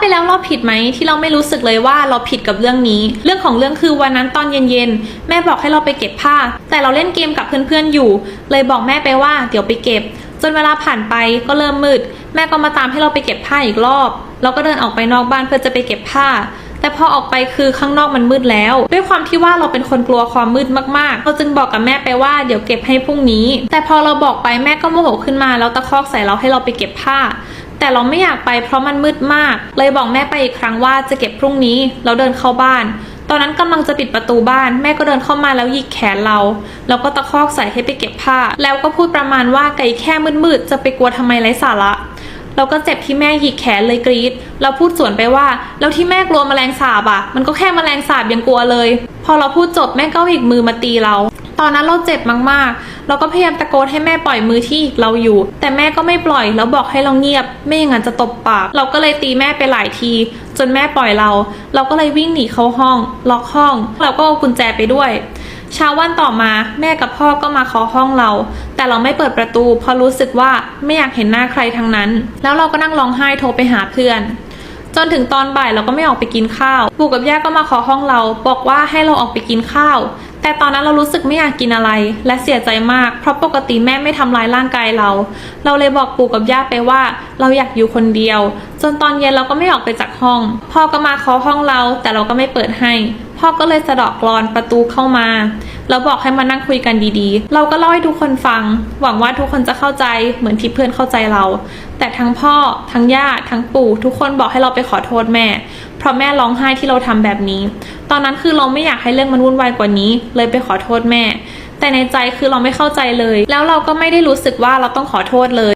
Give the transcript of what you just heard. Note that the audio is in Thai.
ไปแล้วเราผิดไหมที่เราไม่รู้สึกเลยว่าเราผิดกับเรื่องนี้ เรื่องของเรื่องคือวันนั้นตอนเย็นๆแม่บอกให้เราไปเก็บผ้า แต่เราเล่นเกมกับเพื่อนๆอยู่ เลยบอกแม่ไปว่าเดี๋ยวไปเก็บ จนเวลาผ่านไปก็เริ่มมืด แม่ก็มาตามให้เราไปเก็บผ้าอีกรอบ เราก็เดินออกไปนอกบ้านเพื่อจะไปเก็บผ้าแต่พอออกไปคือข้างนอกมันมืดแล้ว ด้วยความที่ว่าเราเป็นคนกลัวความมืดมากๆ เราจึงบอกกับแม่ไปว่าเดี๋ยวเก็บให้พรุ่งนี้ แต่พอเราบอกไปแม่ก็โมโหขึ้นมาแล้วตะคอกใส่เราให้เราไปเก็บผ้า แต่เราไม่อยากไปเพราะมันมืดมาก เลยบอกแม่ไปอีกครั้งว่าจะเก็บพรุ่งนี้เราเดินเข้าบ้าน ตอนนั้นกำลังจะปิดประตูบ้านแม่ก็เดินเข้ามาแล้วหยิกแขนเรา แล้วก็ตะคอกใส่ให้ไปเก็บผ้า แล้วก็พูดประมาณว่าไก่แค่มืดๆจะไปกลัวทำไมไร้สาระเราก็เจ็บที่แม่หยิกแขนเลยกรีดเราพูดสวนไปว่า แล้วที่แม่กลัวแมลงสาบอะมันก็แค่แมลงสาบยังกลัวเลย พอเราพูดจบแม่ก็หยิกมือมาตีเรา ตอนนั้นเราเจ็บมากๆ เราก็พยายามตะโกนให้แม่ปล่อยมือที่หยิกเราอยู่ แต่แม่ก็ไม่ปล่อยแล้วบอกให้เราเงียบ ไม่อย่างนั้นจะตบปาก เราก็เลยตีแม่ไปหลายที จนแม่ปล่อยเรา เราก็เลยวิ่งหนีเข้าห้อง ล็อกห้อง เราก็เอากุญแจไปด้วยเช้าวันต่อมาแม่กับพ่อก็มาเคาะห้องเรา แต่เราไม่เปิดประตู เพราะรู้สึกว่าไม่อยากเห็นหน้าใครทั้งนั้น แล้วเราก็นั่งร้องไห้โทรไปหาเพื่อน จนถึงตอนบ่ายเราก็ไม่ออกไปกินข้าว ปู่กับย่าก็มาขอห้องเรา บอกว่าให้เราออกไปกินข้าว แต่ตอนนั้นเรารู้สึกไม่อยากกินอะไร และเสียใจมาก เพราะปกติแม่ไม่ทำร้ายร่างกายเรา เราเลยบอกปู่กับย่าไปว่า เราอยากอยู่คนเดียว จนตอนเย็นเราก็ไม่ออกไปจากห้อง พ่อก็มาเคาะห้องเรา แต่เราก็ไม่เปิดให้ พ่อก็เลยสะดอกกรอนประตูเข้ามาแล้วบอกให้มานั่งคุยกันดีๆ เราก็เล่าให้ทุกคนฟัง หวังว่าทุกคนจะเข้าใจเหมือนที่เพื่อนเข้าใจเรา แต่ทั้งพ่อ ทั้งย่า ทั้งปู่ ทุกคนบอกให้เราไปขอโทษแม่ เพราะแม่ร้องไห้ที่เราทำแบบนี้ ตอนนั้นคือเราไม่อยากให้เรื่องมันวุ่นวายกว่านี้ เลยไปขอโทษแม่ แต่ในใจคือเราไม่เข้าใจเลย แล้วเราก็ไม่ได้รู้สึกว่าเราต้องขอโทษเลย